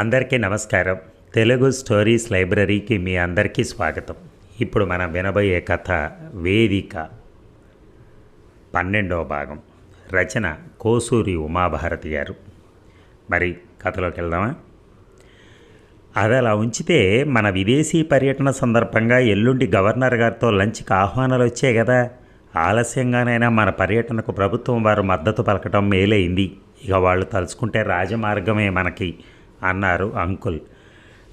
అందరికీ నమస్కారం. తెలుగు స్టోరీస్ లైబ్రరీకి మీ అందరికీ స్వాగతం. ఇప్పుడు మనం వినబోయే కథ వేదిక. పన్నెండవ భాగం. రచన కోసూరి ఉమాభారతి గారు. మరి కథలోకి వెళ్దామా? అది అలా ఉంచితే మన విదేశీ పర్యటన సందర్భంగా ఎల్లుండి గవర్నర్ గారితో లంచ్కి ఆహ్వానాలు వచ్చాయి కదా. ఆలస్యంగానైనా మన పర్యటనకు ప్రభుత్వం వారు మద్దతు పలకటం మేలైంది. ఇక వాళ్ళు తలుచుకుంటే రాజమార్గమే మనకి. అన్నారు అంకుల్.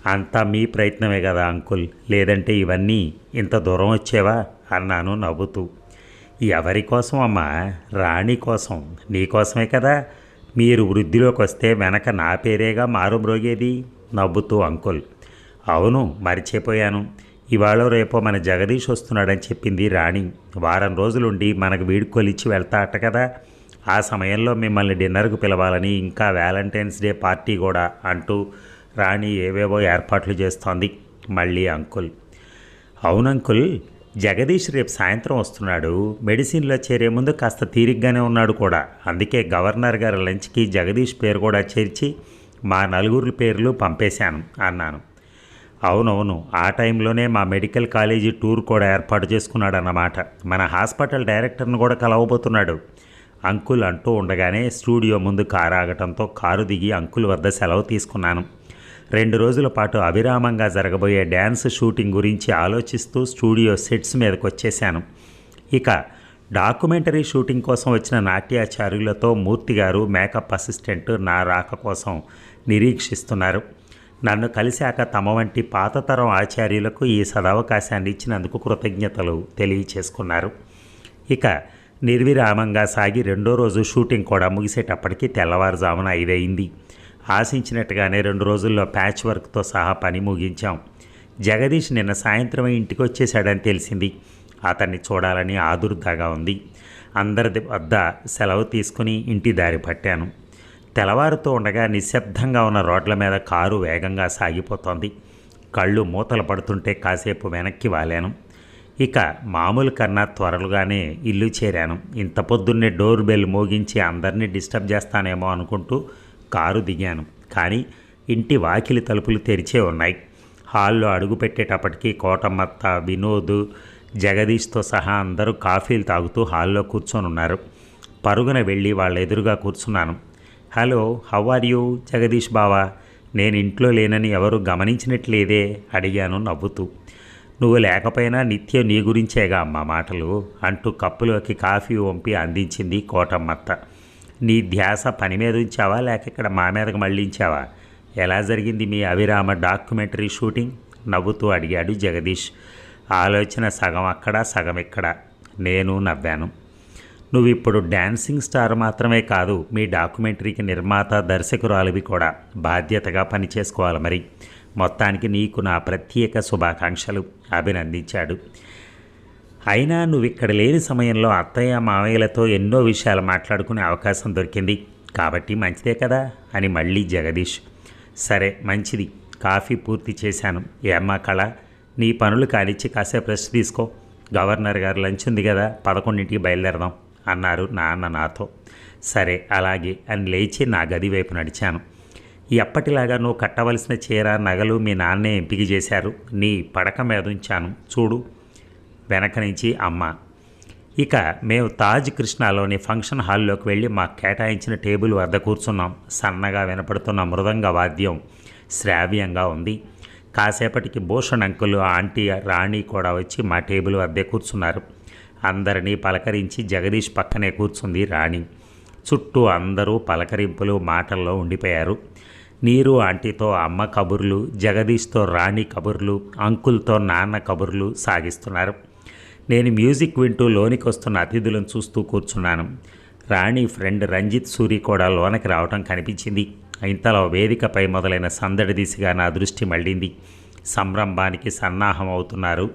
అంతా మీ ప్రయత్నమే కదా అంకుల్. లేదంటే ఇవన్నీ ఇంత దూరం వచ్చేవా? అన్నాను నవ్వుతూ. ఎవరి కోసం అమ్మా? రాణి కోసం. నీకోసమే కదా? మీరు వృద్ధిలోకి వస్తే వెనక నా పేరేగా మారుమ్రోగేది? నవ్వుతూ అంకుల్. అవును మరిచిపోయాను. ఇవాళ రేపో మన జగదీష్ వస్తున్నాడని చెప్పింది రాణి. వారం రోజులుండి మనకు వీడుకోలిచ్చి వెళ్తా అట కదా? ఆ సమయంలో మిమ్మల్ని డిన్నర్కు పిలవాలని ఇంకా వ్యాలంటైన్స్ డే పార్టీ కూడా అంటూ రాణి ఏవేవో ఏర్పాట్లు చేస్తోంది. మళ్ళీ అంకుల్. అవును అంకుల్ జగదీష్ రేపు సాయంత్రం వస్తున్నాడు. మెడిసిన్లో చేరే ముందు కాస్త తీరిగ్గానే ఉన్నాడు కూడా. అందుకే గవర్నర్ గారి లంచ్కి జగదీష్ పేరు కూడా చేర్చి మా నలుగురు పేర్లు పంపేశాను అన్నాను. అవునవును ఆ టైంలోనే మా మెడికల్ కాలేజీ టూర్ కూడా ఏర్పాటు చేసుకున్నాడు అన్నమాట మన హాస్పిటల్ డైరెక్టర్ను కూడా కలవబోతున్నాడు. అంకుల్ అంటూ ఉండగానే స్టూడియో ముందు కారు ఆగటంతో కారు దిగి అంకుల్ వద్ద సెలవు తీసుకున్నాను. రెండు రోజుల పాటు అవిరామంగా జరగబోయే డ్యాన్స్ షూటింగ్ గురించి ఆలోచిస్తూ స్టూడియో సెట్స్ మీదకు వచ్చేశాను ఇక డాక్యుమెంటరీ షూటింగ్ కోసం వచ్చిన నాట్యాచార్యులతో మూర్తి గారు మేకప్ అసిస్టెంట్ నా రాక కోసం నిరీక్షిస్తున్నారు. నన్ను కలిశాక తమ వంటి పాత తరం ఆచార్యులకు ఈ సదవకాశాన్ని ఇచ్చినందుకు కృతజ్ఞతలు తెలియచేసుకున్నారు. ఇక నిర్విరామంగా సాగి రెండో రోజు షూటింగ్ కూడా ముగిసేటప్పటికీ తెల్లవారుజామున ఐదయింది. ఆశించినట్టుగానే రెండు రోజుల్లో ప్యాచ్ వర్క్తో సహా పని ముగించాం. జగదీష్ నిన్న సాయంత్రం ఇంటికి వచ్చేశాడని తెలిసింది. అతన్ని చూడాలని ఆదుర్దాగా ఉంది. అందరి వద్ద సెలవు తీసుకుని ఇంటి దారి పట్టాను. తెల్లవారుతూ ఉండగా నిశ్శబ్దంగా ఉన్న రోడ్ల మీద కారు వేగంగా సాగిపోతోంది. కళ్ళు మూతలు పడుతుంటే కాసేపు వెనక్కి వాలాను. ఇక మామూలు కన్నా త్వరలుగానే ఇల్లు చేరాను. ఇంత పొద్దున్నే డోర్ బెల్ మోగించి అందరినీ డిస్టర్బ్ చేస్తానేమో అనుకుంటూ కారు దిగాను. కానీ ఇంటి వాకిలి తలుపులు తెరిచే ఉన్నాయి. హాల్లో అడుగు పెట్టేటప్పటికి కోటమ్మత్త వినోద్ జగదీష్తో సహా అందరూ కాఫీలు తాగుతూ హాల్లో కూర్చొని ఉన్నారు పరుగున వెళ్ళి వాళ్ళ ఎదురుగా కూర్చున్నాను. Hello how are you? Jagadish బావా నేను ఇంట్లో లేనని ఎవరు గమనించినట్లేదే? అడిగాను నవ్వుతూ. నువ్వు లేకపోయినా నిత్యం నీ గురించేగా అమ్మ మాటలు అంటూ కప్పులోకి కాఫీ వంపి అందించింది కోటమ్మత్త. నీ ధ్యాస పని మీద ఉంచావా? లేక ఇక్కడ మా మీదకు మళ్ళించావా? ఎలా జరిగింది మీ అవిరామ డాక్యుమెంటరీ షూటింగ్? నవ్వుతూ అడిగాడు జగదీష్. ఆలోచన సగం అక్కడ సగం ఇక్కడ. నేను నవ్వాను. నువ్వు ఇప్పుడు డ్యాన్సింగ్ స్టార్ మాత్రమే కాదు మీ డాక్యుమెంటరీకి నిర్మాత దర్శకురాలివి కూడా. బాధ్యతగా పనిచేసుకోవాలి మరి. మొత్తానికి నీకు నా ప్రత్యేక శుభాకాంక్షలు. అభినందించాడు. అయినా నువ్వు ఇక్కడ లేని సమయంలో అత్తయ్య మామయ్యలతో ఎన్నో విషయాలు మాట్లాడుకునే అవకాశం దొరికింది. కాబట్టి మంచిదే కదా? అని మళ్ళీ జగదీష్. సరే మంచిది. కాఫీ పూర్తి చేశాను. ఏమ్మా కళ? నీ పనులు కానిచ్చి కాసేపు రెస్ట్ తీసుకో. గవర్నర్ గారు లంచ్ ఉంది కదా పదకొండింటికి బయలుదేరదాం అన్నారు నాన్న నాతో. సరే అలాగే అని లేచి నా గది వైపు నడిచాను. ఎప్పటిలాగా నువ్వు కట్టవలసిన చీర నగలు మీ నాన్నే ఎంపిక చేశారు. నీ పడక మీద ఉంచాను. చూడు. వెనక నుంచి అమ్మ. ఇక మేము తాజ్ కృష్ణాలోని ఫంక్షన్ హాల్లోకి వెళ్ళి మాకు కేటాయించిన టేబుల్ వద్ద కూర్చున్నాం. సన్నగా వినపడుతున్న మృదంగ వాద్యం శ్రావ్యంగా ఉంది. కాసేపటికి భూషణ్ అంకులు ఆంటీ రాణి కూడా వచ్చి మా టేబుల్ వద్దే కూర్చున్నారు. అందరినీ పలకరించి జగదీష్ పక్కనే కూర్చుంది రాణి. చుట్టూ అందరూ పలకరింపులు మాటల్లో ఉండిపోయారు. నీరు ఆంటీతో అమ్మ కబుర్లు జగదీష్తో రాణి కబుర్లు అంకుల్తో నాన్న కబుర్లు సాగిస్తున్నారు. నేను మ్యూజిక్ వింటూ లోనికి వస్తున్న అతిథులను చూస్తూ కూర్చున్నాను. రాణి ఫ్రెండ్ రంజిత్ సూరి కూడా లోనకి రావటం కనిపించింది. ఇంతలో వేదికపై మొదలైన సందడి దిశగా నా దృష్టి మళ్ళింది. సంరంభానికి సన్నాహం అవుతున్నారు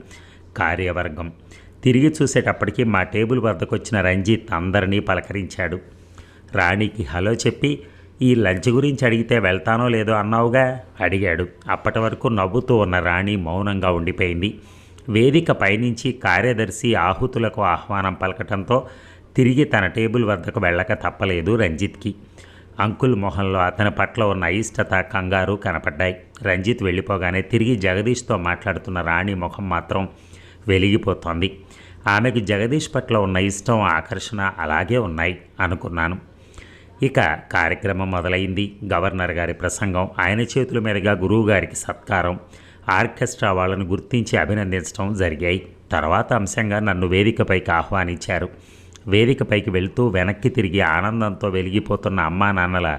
కార్యవర్గం. తిరిగి చూసేటప్పటికి మా టేబుల్ వద్దకు వచ్చిన రంజిత్ అందరినీ పలకరించాడు. రాణికి హలో చెప్పి ఈ లంచ్ గురించి అడిగితే వెళ్తానో లేదో అన్నావుగా? అడిగాడు. అప్పటి వరకు నవ్వుతూ ఉన్న రాణి మౌనంగా ఉండిపోయింది. వేదిక పైనుంచి కార్యదర్శి ఆహుతులకు ఆహ్వానం పలకటంతో తిరిగి తన టేబుల్ వద్దకు వెళ్ళక తప్పలేదు రంజిత్కి. అంకుల్ మొహంలో అతని పట్ల ఉన్న అయిష్టత కంగారు కనపడ్డాయి. రంజిత్ వెళ్ళిపోగానే తిరిగి జగదీష్తో మాట్లాడుతున్న రాణి ముఖం మాత్రం వెలిగిపోతోంది. ఆమెకు జగదీష్ పట్ల ఉన్న ఇష్టం ఆకర్షణ అలాగే ఉన్నాయి అనుకున్నాను. ఇక కార్యక్రమం మొదలైంది. గవర్నర్ గారి ప్రసంగం ఆయన చేతుల మీదుగా గురువు గారికి సత్కారం. ఆర్కెస్ట్రా వాళ్ళను గుర్తించి అభినందించడం జరిగాయి. తర్వాత అంశంగా నన్ను వేదికపైకి ఆహ్వానించారు. వేదికపైకి వెళుతూ వెనక్కి తిరిగి ఆనందంతో వెలిగిపోతున్న అమ్మా నాన్నల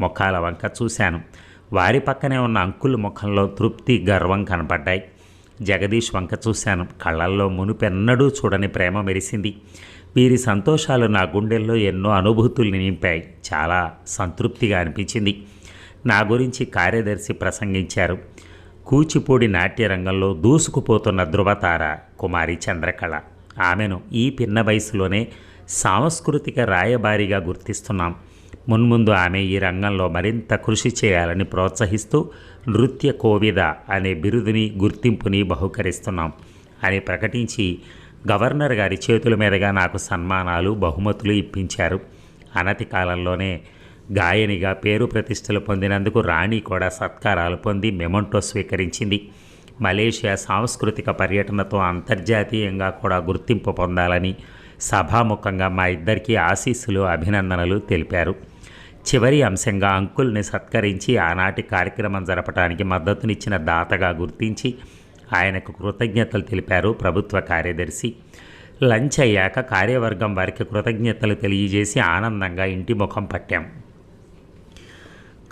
ముఖాల వంక చూశాను. వారి పక్కనే ఉన్న అంకుల్ ముఖంలో తృప్తి గర్వం కనపడ్డాయి. జగదీష్ వంక చూశాను. కళ్ళల్లో మునుపెన్నడూ చూడని ప్రేమ మెరిసింది. వీరి సంతోషాలు నా గుండెల్లో ఎన్నో అనుభూతుల్ని నింపాయి. చాలా సంతృప్తిగా అనిపించింది. నా గురించి కార్యదర్శి ప్రసంగించారు. కూచిపూడి నాట్య రంగంలో దూసుకుపోతున్న ధృవతార కుమారి చంద్రకళ. ఆమెను ఈ పిన్న వయసులోనే సాంస్కృతిక రాయబారిగా గుర్తిస్తున్నాం. మున్ముందు ఆమె ఈ రంగంలో మరింత కృషి చేయాలని ప్రోత్సహిస్తూ నృత్య కోవిద అనే బిరుదుని గుర్తింపుని బహుకరిస్తున్నాం అని ప్రకటించి గవర్నర్ గారి చేతుల మీదుగా నాకు సన్మానాలు బహుమతులు ఇప్పించారు. అనతి కాలంలోనే గాయనిగా పేరు ప్రతిష్టలు పొందినందుకు రాణి కూడా సత్కారాలు పొంది మెమంటో స్వీకరించింది. మలేషియా సాంస్కృతిక పర్యటనతో అంతర్జాతీయంగా కూడా గుర్తింపు పొందాలని సభాముఖంగా మా ఇద్దరికీ ఆశీస్సులు అభినందనలు తెలిపారు. చివరి అంశంగా అంకుల్ని సత్కరించి ఆనాటి కార్యక్రమం జరపడానికి మద్దతునిచ్చిన దాతగా గుర్తించి ఆయనకు కృతజ్ఞతలు తెలిపారు ప్రభుత్వ కార్యదర్శి. లంచ్ అయ్యాక కార్యవర్గం వారికి కృతజ్ఞతలు తెలియజేసి ఆనందంగా ఇంటి ముఖం పట్టాం.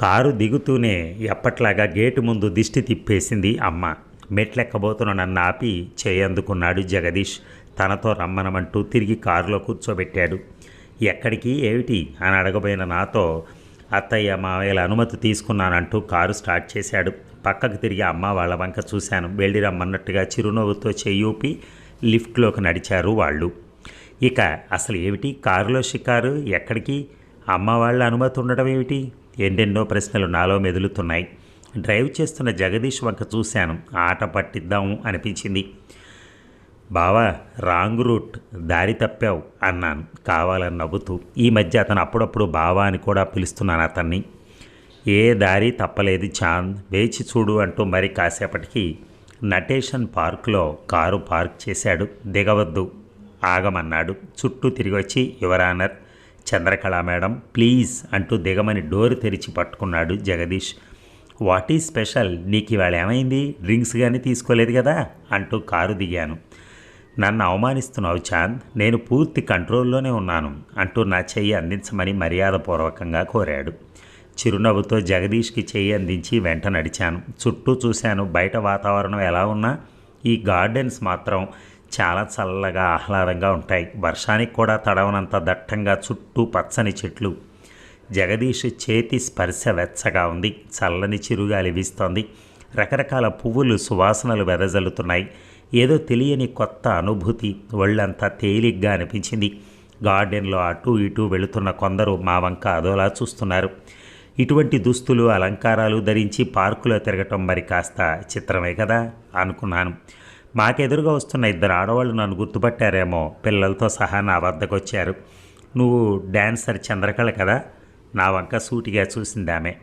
కారు దిగుతూనే ఎప్పట్లాగా గేటు ముందు దిష్టి తిప్పేసింది అమ్మ. మెట్లెక్కబోతున్న నన్ను ఆపి చేయందుకున్నాడు జగదీష్. తనతో రమ్మనమంటూ తిరిగి కారులో కూర్చోబెట్టాడు. ఎక్కడికి? ఏమిటి? అని అడగబోయిన నాతో అత్తయ్య మావయ్యల అనుమతి తీసుకున్నానంటూ కారు స్టార్ట్ చేశాడు. పక్కకు తిరిగి అమ్మ వాళ్ళ వంక చూశాను. వెళ్ళి రమ్మన్నట్టుగా చిరునవ్వుతో చెయ్యూపి లిఫ్ట్లోకి నడిచారు వాళ్ళు. ఇక అసలు ఏమిటి? కారులో షికారు? ఎక్కడికి? అమ్మ వాళ్ళ అనుమతి ఉండడం ఏమిటి? ఎన్నెన్నో ప్రశ్నలు నాలో మెదులుతున్నాయి. డ్రైవ్ చేస్తున్న జగదీష్ వంక చూశాను. ఆట పట్టిద్దాము అనిపించింది. బావా రాంగ్ రూట్. దారి తప్పావు అన్నాను. కావాలని నవ్వుతూ. ఈ మధ్య అతను అప్పుడప్పుడు బావా అని కూడా పిలుస్తున్నాను అతన్ని. ఏ దారి తప్పలేదు చాంద్. వేచి చూడు అంటూ మరి కాసేపటికి నటేషన్ పార్క్లో కారు పార్క్ చేశాడు. దిగవద్దు. ఆగమన్నాడు. చుట్టూ తిరిగి వచ్చి యువరానర్ చంద్రకళ మేడం ప్లీజ్ అంటూ దిగమని డోర్ తెరిచి పట్టుకున్నాడు జగదీష్. వాట్ ఈ స్పెషల్? నీకు ఇవాళ ఏమైంది? డ్రింక్స్ కానీ తీసుకోలేదు కదా? అంటూ కారు దిగాను. నన్ను అవమానిస్తున్నావు చాంద్. నేను పూర్తి కంట్రోల్లోనే ఉన్నాను అంటూ నా చెయ్యి అందించమని మర్యాదపూర్వకంగా కోరాడు. చిరునవ్వుతో జగదీష్కి చేయి అందించి వెంట నడిచాను. చుట్టూ చూశాను. బయట వాతావరణం ఎలా ఉన్నా ఈ గార్డెన్స్ మాత్రం చాలా చల్లగా ఆహ్లాదంగా ఉంటాయి. వర్షానికి కూడా తడవనంత దట్టంగా చుట్టూ పచ్చని చెట్లు. జగదీష్ చేతి స్పర్శ వెచ్చగా ఉంది. చల్లని చిరుగాలి వీస్తోంది. రకరకాల పువ్వులు సువాసనలు వెదజల్లుతున్నాయి. ఏదో తెలియని కొత్త అనుభూతి. ఒళ్ళంతా తేలిగ్గా అనిపించింది. గార్డెన్లో అటు ఇటు వెళుతున్న కొందరు మా వంక అదోలా చూస్తున్నారు. ఇటువంటి దుస్తులు అలంకారాలు ధరించి పార్కులో తిరగటం మరి కాస్త చిత్రమే కదా అనుకున్నాను. మాకెదురుగా వస్తున్న ఇద్దరు ఆడవాళ్ళు నన్ను గుర్తుపట్టారేమో. పిల్లలతో సహా నా వద్దకు వచ్చారు నువ్వు డాన్సర్ చంద్రకళ కదా? నా వంక సూటిగా చూసింది ఆమె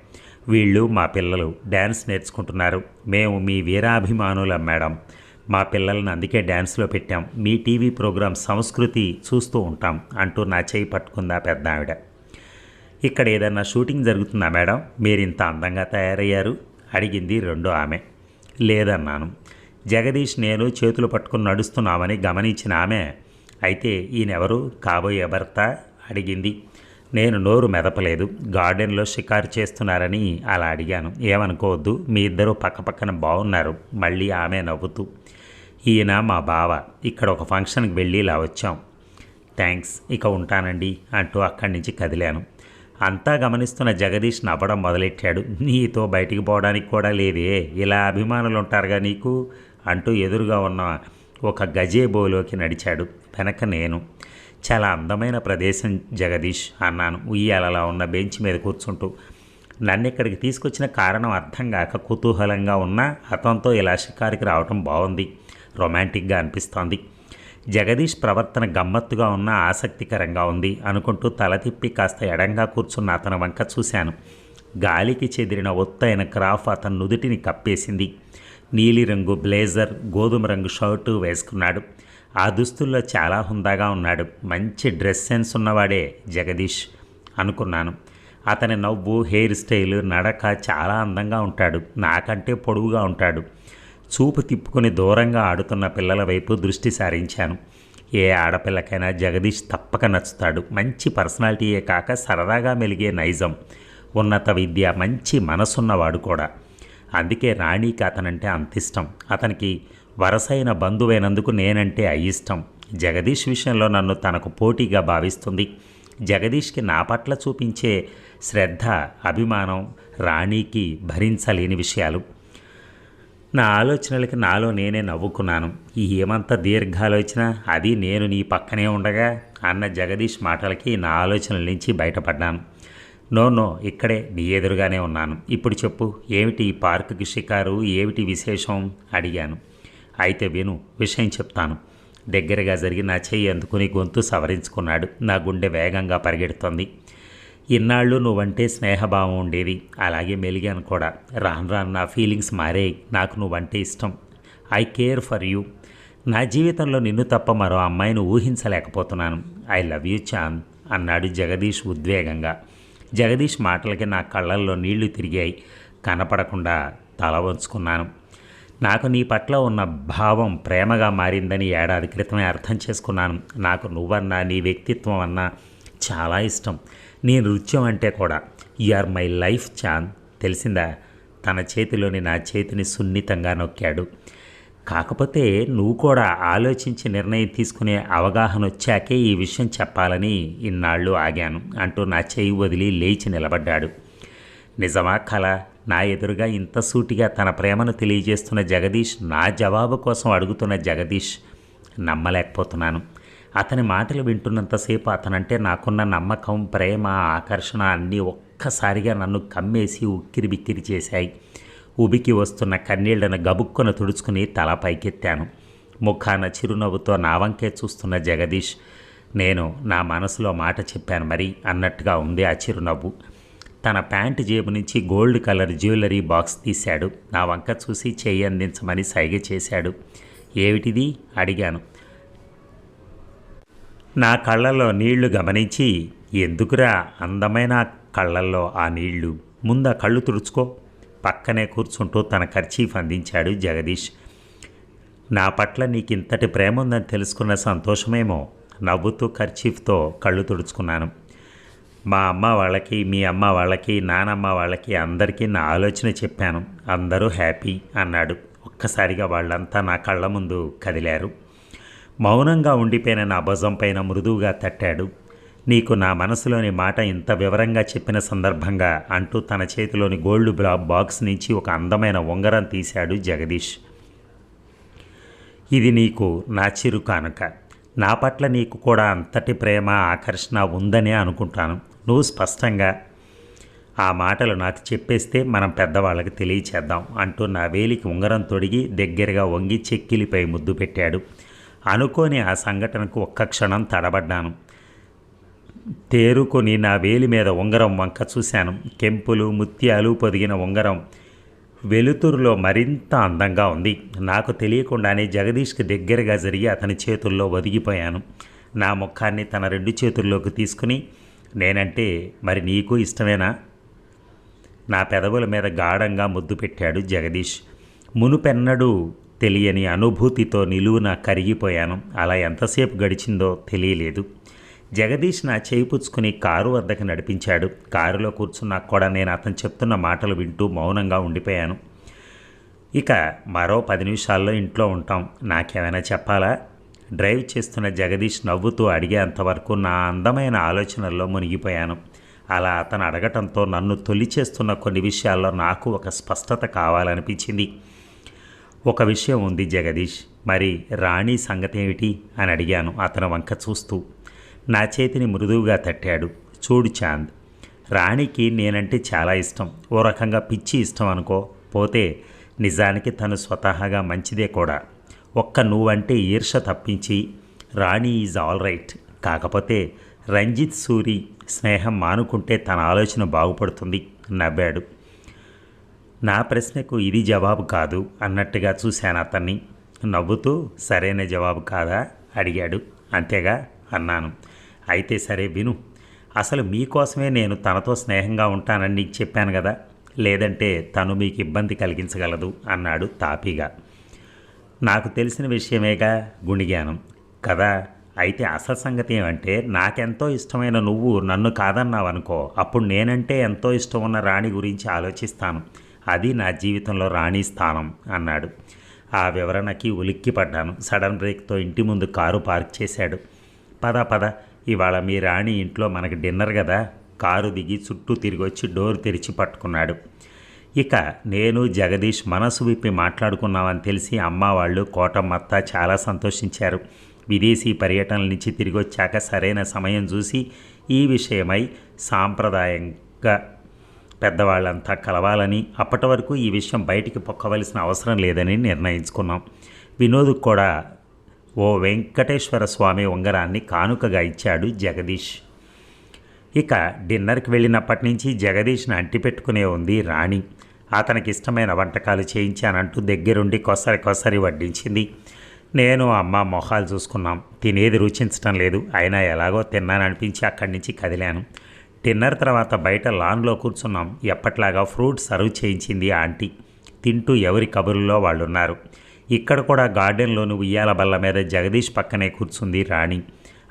వీళ్ళు మా పిల్లలు. డ్యాన్స్ నేర్చుకుంటున్నారు. మేము మీ వీరాభిమానులం మేడం. మా పిల్లల్ని అందుకే డ్యాన్స్లో పెట్టాం. మీ టీవీ ప్రోగ్రాం సంస్కృతి చూస్తూ ఉంటాం అంటూ నా చేయి పట్టుకుందా పెద్ద ఆవిడ ఇక్కడ ఏదన్నా షూటింగ్ జరుగుతుందా మేడం? మీరు ఇంత అందంగా తయారయ్యారు? అడిగింది రెండో ఆమె. లేదన్నాను. జగదీష్ నేను చేతులు పట్టుకుని నడుస్తున్నామని గమనించిన ఆమె అయితే ఈయనెవరు? కాబోయే భర్త? అడిగింది. నేను నోరు మెదపలేదు. గార్డెన్లో షికారు చేస్తున్నారని అలా అడిగాను. ఏమనుకోవద్దు. మీ ఇద్దరు పక్కపక్కన బాగున్నారు మళ్ళీ ఆమె నవ్వుతూ ఈయన మా బావ. ఇక్కడ ఒక ఫంక్షన్కి వెళ్ళి ఇలా వచ్చాం. థ్యాంక్స్ ఇక ఉంటానండి అంటూ అక్కడి నుంచి కదిలాను. అంతా గమనిస్తున్న జగదీష్ నవ్వడం మొదలెట్టాడు. నీతో బయటికి పోవడానికి కూడా లేదే. ఇలా అభిమానులు ఉంటారుగా నీకు? అంటూ ఎదురుగా ఉన్న ఒక గజేబోలోకి నడిచాడు. వెనక నేను. చాలా అందమైన ప్రదేశం జగదీష్ అన్నాను. ఉయ్యాలలా ఉన్న బెంచ్ మీద కూర్చుంటూ. నన్ను ఇక్కడికి తీసుకొచ్చిన కారణం అర్థం కాక కుతూహలంగా ఉన్న అతనితో ఇలా షికారికి రావటం బాగుంది రొమాంటిక్గా అనిపిస్తోంది. జగదీష్ ప్రవర్తన గమ్మత్తుగా ఉన్న ఆసక్తికరంగా ఉంది అనుకుంటూ తల తిప్పి కాస్త ఎడంగా కూర్చున్న అతని వంక చూశాను. గాలికి చెదిరిన ఒత్తైన క్రాఫ్ అతని నుదుటిని కప్పేసింది. నీలిరంగు బ్లేజర్ గోధుమ రంగు షర్టు వేసుకున్నాడు. ఆ దుస్తుల్లో చాలా హుందాగా ఉన్నాడు. మంచి డ్రెస్ సెన్స్ ఉన్నవాడే జగదీష్ అనుకున్నాను. అతని నవ్వు హెయిర్ స్టైల్ నడక చాలా అందంగా ఉంటాడు. నాకంటే పొడవుగా ఉంటాడు. చూపు తిప్పుకొని దూరంగా ఆడుతున్న పిల్లల వైపు దృష్టి సారించాను. ఏ ఆడపిల్లకైనా జగదీష్ తప్పక నచ్చుతాడు. మంచి పర్సనాలిటీయే కాక సరదాగా మెలిగే నైజం. ఉన్నత విద్య మంచి మనసున్నవాడు కూడా. అందుకే రాణికి అతనంటే అంత ఇష్టం అతనికి వరసైన బంధువైనందుకు నేనంటే అయిష్టం. జగదీష్ విషయంలో నన్ను తనకు పోటీగా భావిస్తుంది. జగదీష్కి నా పట్ల చూపించే శ్రద్ధ అభిమానం రాణికి భరించలేని విషయాలు. నా ఆలోచనలకి నాలో నేనే నవ్వుకున్నాను. ఈ ఏమంత దీర్ఘాలోచన? అది నేను నీ పక్కనే ఉండగా? అన్న జగదీష్ మాటలకి నా ఆలోచనల నుంచి బయటపడ్డాను. నో నో ఇక్కడే నీ ఎదురుగానే ఉన్నాను. ఇప్పుడు చెప్పు ఏమిటి ఈ పార్కుకి షికారు? ఏమిటి విశేషం? అడిగాను. అయితే విను విషయం చెప్తాను. దగ్గరగా జరిగి నా చెయ్యి అందుకుని గొంతు సవరించుకున్నాడు. నా గుండె వేగంగా పరిగెడుతోంది. ఇన్నాళ్ళు నువ్వంటే స్నేహభావం ఉండేది. అలాగే మెలిగాను కూడా. రాను రాను నా ఫీలింగ్స్ మారే నాకు నువ్వంటే ఇష్టం. I care for you. నా జీవితంలో నిన్ను తప్ప మరో అమ్మాయిని ఊహించలేకపోతున్నాను. ఐ లవ్ యూ చాంద్ అన్నాడు జగదీష్ ఉద్వేగంగా. జగదీష్ మాటలకి నా కళ్ళల్లో నీళ్ళు తిరిగాయి. కనపడకుండా తల వంచుకున్నాను. నాకు నీ పట్ల ఉన్న భావం ప్రేమగా మారిందని ఏడాది క్రితమే అర్థం చేసుకున్నాను. నాకు నువ్వన్నా నీ వ్యక్తిత్వం అన్నా చాలా ఇష్టం. నీ నృత్యం అంటే కూడా you are my life Chand తెలిసిందా? తన చేతిలోని నా చేతిని సున్నితంగా నొక్కాడు. కాకపోతే నువ్వు కూడా ఆలోచించి నిర్ణయం తీసుకునే అవగాహన వచ్చాకే ఈ విషయం చెప్పాలని ఇన్నాళ్ళు ఆగాను అంటూ నా చేయి వదిలి లేచి నిలబడ్డాడు. నిజమా కళ నా ఎదురుగా ఇంత సూటిగా తన ప్రేమను తెలియజేస్తున్న జగదీష్ నా జవాబు కోసం అడుగుతున్న జగదీష్ నమ్మలేకపోతున్నాను. అతని మాటలు వింటున్నంతసేపు అతనంటే నాకున్న నమ్మకం ప్రేమ ఆకర్షణ అన్నీ ఒక్కసారిగా నన్ను కమ్మేసి ఉక్కిరి బిక్కిరి చేశాయి. ఉబికి వస్తున్న కన్నీళ్ళను గబుక్కున తుడుచుకుని తల పైకెత్తాను. ముఖాన చిరునవ్వుతో నా వంకే చూస్తున్న జగదీష్ నేను నా మనసులో మాట చెప్పాను మరి అన్నట్టుగా ఉంది ఆ చిరునవ్వు. తన ప్యాంటు జేబు నుంచి గోల్డ్ కలర్ జ్యువెలరీ బాక్స్ తీశాడు. నా వంక చూసి చేయి అందించమని సైగ చేశాడు. ఏమిటిది? అడిగాను. నా కళ్ళల్లో నీళ్ళు గమనించి ఎందుకురా అందమైన కళ్ళల్లో ఆ నీళ్ళు? ముందా కళ్ళు తుడుచుకో. పక్కనే కూర్చుంటూ తన ఖర్చీఫ్ అందించాడు జగదీష్. నా పట్ల నీకింతటి ప్రేమ ఉందని తెలుసుకున్న సంతోషమేమో నవ్వుతూ ఖర్చీఫ్తో కళ్ళు తుడుచుకున్నాను. మా అమ్మ వాళ్ళకి మీ అమ్మ వాళ్ళకి నానమ్మ వాళ్ళకి అందరికీ నా ఆలోచన చెప్పాను. అందరూ హ్యాపీ అన్నాడు. ఒక్కసారిగా వాళ్ళంతా నా కళ్ళ ముందు కదిలారు. మౌనంగా ఉండిపోయిన నా భుజం పైన మృదువుగా తట్టాడు. నీకు నా మనసులోని మాట ఇంత వివరంగా చెప్పిన సందర్భంగా అంటూ తన చేతిలోని గోల్డ్ బ్లా బాక్స్ నుంచి ఒక అందమైన ఉంగరం తీశాడు జగదీష్. ఇది నీకు నా చిరు కానుక. నా పట్ల నీకు కూడా అంతటి ప్రేమ ఆకర్షణ ఉందనే అనుకుంటాను. నువ్వు స్పష్టంగా ఆ మాటలు నాకు చెప్పేస్తే మనం పెద్దవాళ్ళకి తెలియచేద్దాం అంటూ నా వేలికి ఉంగరం తొడిగి దగ్గరగా వంగి చెక్కిలిపై ముద్దు పెట్టాడు. అనుకోని ఆ సంఘటనకు ఒక్క క్షణం తడబడ్డాను. తేరుకొని నా వేలి మీద ఉంగరం వంక చూశాను. కెంపులు ముత్యాలు పొదిగిన ఉంగరం వెలుతురులో మరింత అందంగా ఉంది. నాకు తెలియకుండానే జగదీష్కి దగ్గరగా జరిగి అతని చేతుల్లో ఒదిగిపోయాను. నా ముఖాన్ని తన రెండు చేతుల్లోకి తీసుకుని నేనంటే మరి నీకు ఇష్టమేనా? నా పెదవుల మీద గాఢంగా ముద్దు పెట్టాడు జగదీష్. మునుపెన్నడూ తెలియని అనుభూతితో నిలువున కరిగిపోయాను. అలా ఎంతసేపు గడిచిందో తెలియలేదు. జగదీష్ నా చేయి పుచ్చుకుని కారు వద్దకు నడిపించాడు. కారులో కూర్చున్నా కూడా నేను అతను చెప్తున్న మాటలు వింటూ మౌనంగా ఉండిపోయాను. ఇక మరో పది నిమిషాల్లో ఇంట్లో ఉంటాం. నాకేమైనా చెప్పాలా? డ్రైవ్ చేస్తున్న జగదీష్ నవ్వుతూ అడిగేంతవరకు నా అందమైన ఆలోచనల్లో మునిగిపోయాను. అలా అతను అడగటంతో నన్ను తొలిచేస్తున్న కొన్ని విషయాల్లో నాకు ఒక స్పష్టత కావాలనిపించింది. ఒక విషయం ఉంది జగదీష్. మరి రాణి సంగతి ఏమిటి అని అడిగాను అతను వంక చూస్తూ. నా చేతిని మృదువుగా తట్టాడు చూడు చాంద్. రాణికి నేనంటే చాలా ఇష్టం. ఓ రకంగా పిచ్చి ఇష్టం అనుకో. పోతే నిజానికి తను స్వతహాగా మంచిదే కూడా. ఒక్క నువ్వంటే ఈర్ష తప్పించి రాణి ఈజ్ ఆల్ రైట్. కాకపోతే రంజిత్ సూరి స్నేహం మానుకుంటే తన ఆలోచన బాగుపడుతుంది నవ్వాడు. నా ప్రశ్నకు ఇది జవాబు కాదు అన్నట్టుగా చూశాను అతన్ని. నవ్వుతూ సరైన జవాబు కాదా? అడిగాడు. అంతేగా? అన్నాను. అయితే సరే విను. అసలు మీకోసమే నేను తనతో స్నేహంగా ఉంటానని నీకు చెప్పాను కదా? లేదంటే తను మీకు ఇబ్బంది కలిగించగలదు అన్నాడు తాపీగా. నాకు తెలిసిన విషయమేగా? గుణిగాను. కదా? అయితే అసలు సంగతి ఏమంటే నాకెంతో ఇష్టమైన నువ్వు నన్ను కాదన్నావనుకో అప్పుడు నేనంటే ఎంతో ఇష్టం ఉన్న రాణి గురించి ఆలోచిస్తాను. అది నా జీవితంలో రాణి స్థానం అన్నాడు. ఆ వివరణకి ఉలిక్కిపడ్డాను. సడన్ బ్రేక్తో ఇంటి ముందు కారు పార్క్ చేశాడు. పద పద. ఇవాళ మీ రాణి ఇంట్లో మనకి డిన్నర్ కదా కారు దిగి చుట్టూ తిరిగి వచ్చి డోర్ తెరిచి పట్టుకున్నాడు. ఇక నేను జగదీష్ మనసు విప్పి మాట్లాడుకున్నామని తెలిసి అమ్మ వాళ్ళు కోటమ్మత్త చాలా సంతోషించారు. విదేశీ పర్యటనల నుంచి తిరిగి వచ్చాక సరైన సమయం చూసి ఈ విషయమై సాంప్రదాయంగా పెద్దవాళ్ళంతా కలవాలని అప్పటి వరకు ఈ విషయం బయటికి పొక్కవలసిన అవసరం లేదని నిర్ణయించుకున్నాం. వినోద్ కూడా ఓ వెంకటేశ్వర స్వామి ఉంగరాన్ని కానుకగా ఇచ్చాడు జగదీష్. ఇక డిన్నర్కి వెళ్ళినప్పటి నుంచి జగదీష్ని అంటిపెట్టుకునే ఉంది రాణి. అతనికి ఇష్టమైన వంటకాలు చేయించానంటూ దగ్గరుండి కొసరి కొసరి వడ్డించింది. నేను అమ్మ మొహాలు చూసుకున్నాం. తినేది రుచించటం లేదు. అయినా ఎలాగో తిన్నాననిపించి అక్కడి నుంచి కదిలాను. డిన్నర్ తర్వాత బయట లాన్లో కూర్చున్నాం. ఎప్పట్లాగా ఫ్రూట్ సర్వ్ చేయించింది ఆంటీ. తింటూ ఎవరి కబుర్లో వాళ్ళు ఉన్నారు ఇక్కడ కూడా గార్డెన్లోని ఉయ్యాల బల్ల మీద జగదీష్ పక్కనే కూర్చుంది రాణి.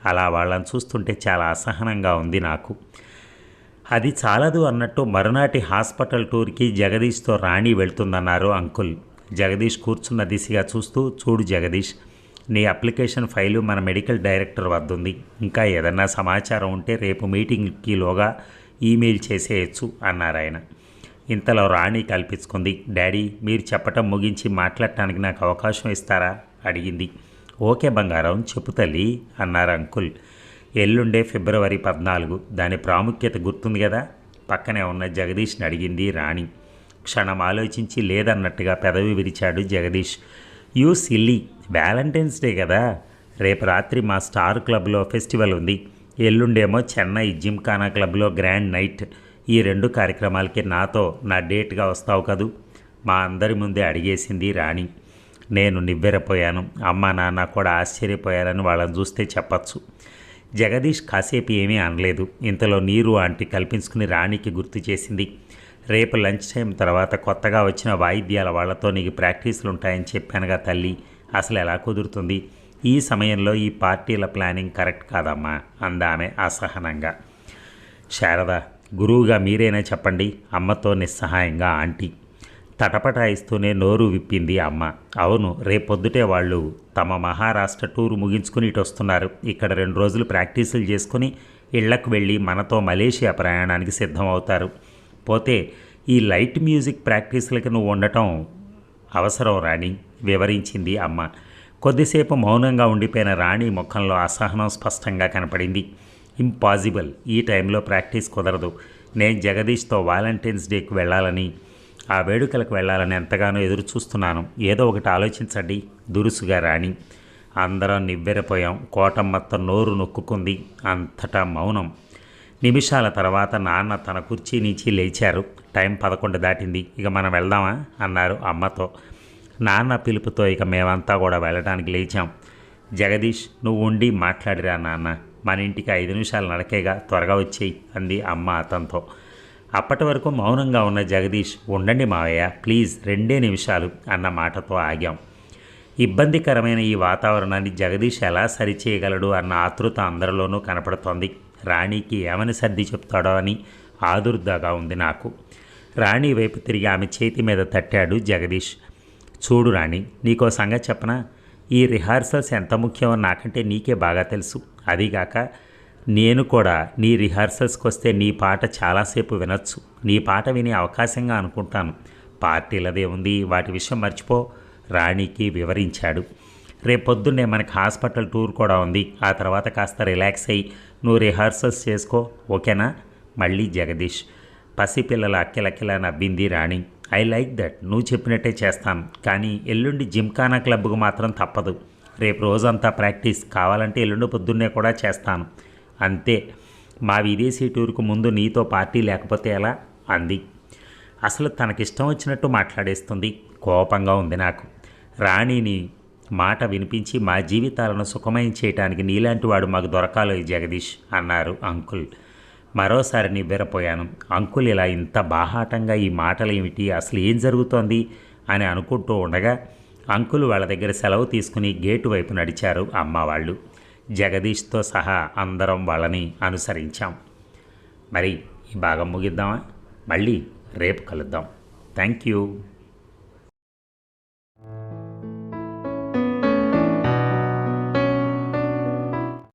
అలా వాళ్ళని చూస్తుంటే చాలా అసహనంగా ఉంది నాకు. అది చాలదు అన్నట్టు మరునాటి హాస్పిటల్ టూర్కి జగదీష్తో రాణి వెళ్తుందన్నారు అంకుల్. జగదీష్ కూర్చున్న దిశగా చూస్తూ చూడు జగదీష్ నీ అప్లికేషన్ ఫైలు మన మెడికల్ డైరెక్టర్ వద్ద ఉంది ఇంకా ఏదన్నా సమాచారం ఉంటే రేపు మీటింగ్కిలోగా ఈమెయిల్ చేసేయచ్చు అన్నారు ఆయన. ఇంతలో రాణి కల్పించుకుంది డాడీ మీరు చెప్పటం ముగించి మాట్లాడటానికి నాకు అవకాశం ఇస్తారా? అడిగింది. ఓకే బంగారం చెప్పు తల్లి అన్నారు అంకుల్. ఎల్లుండే ఫిబ్రవరి పద్నాలుగు దాని ప్రాముఖ్యత గుర్తుంది కదా? పక్కనే ఉన్న జగదీష్ని అడిగింది రాణి. క్షణం ఆలోచించి లేదన్నట్టుగా పెదవి విరిచాడు Jagadish. You silly. Valentine's day కదా. రేపు రాత్రి మా స్టార్ క్లబ్లో ఫెస్టివల్ ఉంది. ఎల్లుండేమో చెన్నై జిమ్ఖానా క్లబ్లో గ్రాండ్ నైట్. ఈ రెండు కార్యక్రమాలకి నాతో నా డేట్గా వస్తావు కదూ? మా అందరి ముందే అడిగేసింది రాణి. నేను నివ్వెరపోయాను. అమ్మ నాన్న కూడా ఆశ్చర్యపోయారని వాళ్ళని చూస్తే చెప్పచ్చు. జగదీష్ కాసేపు ఏమీ అనలేదు. ఇంతలో నీరు ఆంటీ కల్పించుకుని రాణికి గుర్తు చేసింది రేపు లంచ్ టైం తర్వాత కొత్తగా వచ్చిన వాయిద్యాల వాళ్ళతో నీకు ప్రాక్టీసులు ఉంటాయని చెప్పానుగా తల్లి. అసలు ఎలా కుదురుతుంది? ఈ సమయంలో ఈ పార్టీల ప్లానింగ్ కరెక్ట్ కాదమ్మా అందామె అసహనంగా. శారద గురువుగా మీరేనా చెప్పండి అమ్మతో నిస్సహాయంగా ఆంటీ. తటపటాయిస్తూనే నోరు విప్పింది అమ్మ. అవును రేపొద్దుటే వాళ్ళు తమ మహారాష్ట్ర టూర్ ముగించుకుని ఇటు వస్తున్నారు. ఇక్కడ రెండు రోజులు ప్రాక్టీసులు చేసుకుని ఇళ్ళకు వెళ్ళి మనతో మలేషియా ప్రయాణానికి సిద్ధమవుతారు. పోతే ఈ లైట్ మ్యూజిక్ ప్రాక్టీసులకి నువ్వు ఉండటం అవసరం రాణి వివరించింది అమ్మ. కొద్దిసేపు మౌనంగా ఉండిపోయిన రాణి ముఖంలో అసహనం స్పష్టంగా కనపడింది. ఇంపాసిబుల్ ఈ టైంలో ప్రాక్టీస్ కుదరదు. నేను జగదీష్తో వాలంటైన్స్ డేకి వెళ్ళాలని ఆ వేడుకలకు వెళ్ళాలని ఎంతగానో ఎదురు చూస్తున్నాను ఏదో ఒకటి ఆలోచించండి దురుసుగా రాణి. అందరం నివ్వెరపోయాం. కోటమ్మత్త నోరు నొక్కుకుంది. అంతటా మౌనం. నిమిషాల తర్వాత నాన్న తన కుర్చీ నుంచి లేచారు. టైం పదకొండు దాటింది. ఇక మనం వెళ్దామా? అన్నారు అమ్మతో. నాన్న పిలుపుతో ఇక మేమంతా కూడా వెళ్ళడానికి లేచాం. జగదీష్ నువ్వు ఉండి మాట్లాడిరా నాన్న. మన ఇంటికి ఐదు నిమిషాలు నడకేగా త్వరగా వచ్చేయి అంది అమ్మ అతనితో. అప్పటి వరకు మౌనంగా ఉన్న జగదీష్ ఉండండి మావయ్య ప్లీజ్ రెండే నిమిషాలు అన్న మాటతో ఆగాం. ఇబ్బందికరమైన ఈ వాతావరణాన్ని జగదీష్ ఎలా సరిచేయగలడు అన్న ఆతృత అందరిలోనూ కనపడుతోంది. రాణికి ఏమని సర్ది చెప్తాడో అని ఆదుర్దాగా ఉంది నాకు. రాణి వైపు తిరిగి ఆమె చేతి మీద తట్టాడు జగదీష్. చూడు రాణి నీకో సంగతి చెప్పనా? ఈ రిహార్సల్స్ ఎంత ముఖ్యమో నాకంటే నీకే బాగా తెలుసు. అదీగాక నేను కూడా నీ రిహార్సల్స్కి వస్తే నీ పాట చాలాసేపు వినొచ్చు. నీ పాట వినే అవకాశంగా అనుకుంటాను. పార్టీలదే ఉంది వాటి విషయం మర్చిపో రాణికి వివరించాడు. రేపొద్దున్నే మనకి హాస్పిటల్ టూర్ కూడా ఉంది. ఆ తర్వాత కాస్త రిలాక్స్ అయ్యి నువ్వు రిహార్సల్స్ చేసుకో ఓకేనా? మళ్ళీ జగదీష్. పసిపిల్లల అక్కిలక్కిలా నవ్వింది రాణి. ఐ లైక్ దట్ నువ్వు చెప్పినట్టే చేస్తాను. కానీ ఎల్లుండి జిమ్ఖానా క్లబ్కు మాత్రం తప్పదు. రేపు రోజంతా ప్రాక్టీస్. కావాలంటే ఎల్లుండి పొద్దున్నే కూడా చేస్తాను. అంతే. మా విదేశీ టూర్కు ముందు నీతో పార్టీ లేకపోతే ఎలా? అంది. అసలు తనకిష్టం వచ్చినట్టు మాట్లాడేస్తుంది. కోపంగా ఉంది నాకు. రాణిని మాట వినిపించి మా జీవితాలను సుఖమయం చేయటానికి నీలాంటి వాడు మాకు దొరకాలి జగదీష్ అన్నారు అంకుల్. మరోసారి నివ్వెరపోయాను అంకుల్ ఇలా ఇంత బాహాటంగా ఈ మాటలు ఏమిటి? అసలు ఏం జరుగుతోంది? అని అనుకుంటూ ఉండగా అంకుల్ వాళ్ళ దగ్గర సెలవు తీసుకుని గేటు వైపు నడిచారు అమ్మ వాళ్ళు. జగదీష్తో సహా అందరం వాళ్ళని అనుసరించాం. మరి ఈ భాగం ముగిద్దామా? మళ్ళీ రేపు కలుద్దాం. Thank you.